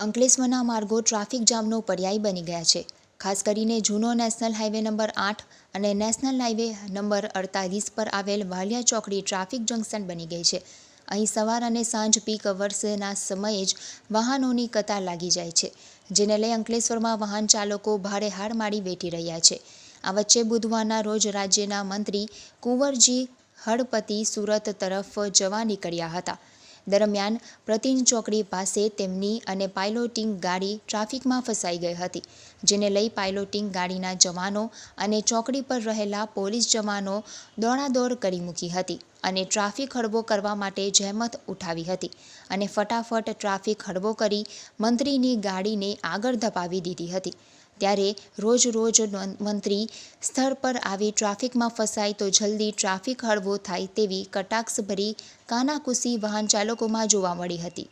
અંકલેશ્વરના માર્ગો ટ્રાફિક જામનો પર્યાય બની ગયા છે. ખાસ કરીને જૂનો નેશનલ હાઈવે નંબર આઠ અને નેશનલ હાઈવે નંબર અડતાલીસ પર આવેલ વાલિયા ચોકડી ટ્રાફિક જંકશન બની ગઈ છે. અહીં સવાર અને સાંજ પીક અવર્સના સમયે જ વાહનોની કતાર લાગી જાય છે, જેને લઈ અંકલેશ્વરમાં વાહન ચાલકો ભારે હાડમાળી વેઠી રહ્યા છે. આ વચ્ચે બુધવારના રોજ રાજ્યના મંત્રી કુંવરજી હળપતિ સુરત તરફ જવા નીકળ્યા હતા. દરમિયાન પ્રતિન ચોકડી પાસે તેમની અને પાઇલોટિંગ ગાડી ટ્રાફિકમાં ફસાઈ ગઈ હતી, જેને લઈ પાઇલોટિંગ ગાડીના જવાનો અને ચોકડી પર રહેલા પોલીસ જવાનો દોડાદોડ કરી મૂકી હતી. અને ટ્રાફિક હળવો કરવા માટે જહેમત ઉઠાવી હતી અને ફટાફટ ટ્રાફિક હળવો કરી મંત્રીની ગાડીને આગળ ધપાવી દીધી હતી. ત્યારે રોજ રોજ મંત્રી સ્થળ પર આવી ટ્રાફિકમાં ફસાય તો જલ્દી ટ્રાફિક હળવો થાય તેવી કટાક્ષભરી કાનાકુસી વાહન ચાલકોમાં જોવા મળી હતી.